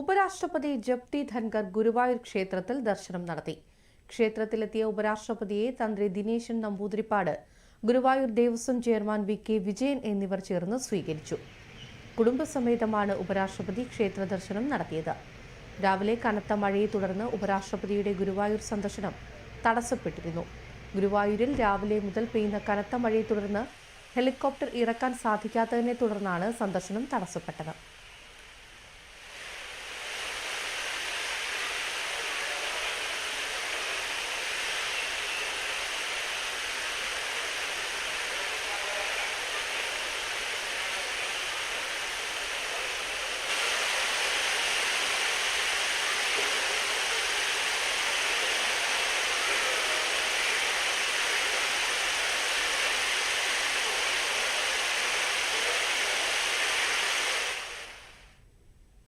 ഉപരാഷ്ട്രപതി ജപ്തി ധൻകർ ഗുരുവായൂർ ക്ഷേത്രത്തിൽ ദർശനം നടത്തി. ക്ഷേത്രത്തിലെത്തിയ ഉപരാഷ്ട്രപതിയെ തന്ത്രി Dineshan Namboothiripad Guruvayur Devaswom chairman V K Vijayan എന്നിവർ ചേർന്ന് സ്വീകരിച്ചു. കുടുംബസമേതമാണ് ഉപരാഷ്ട്രപതി ക്ഷേത്ര ദർശനം നടത്തിയത്. രാവിലെ കനത്ത മഴയെ തുടർന്ന് ഉപരാഷ്ട്രപതിയുടെ ഗുരുവായൂർ സന്ദർശനം തടസ്സപ്പെട്ടിരുന്നു. ഗുരുവായൂരിൽ രാവിലെ മുതൽ പെയ്യുന്ന കനത്ത മഴയെ തുടർന്ന് ഹെലികോപ്റ്റർ ഇറക്കാൻ സാധിക്കാത്തതിനെ തുടർന്നാണ് സന്ദർശനം തടസ്സപ്പെട്ടത്.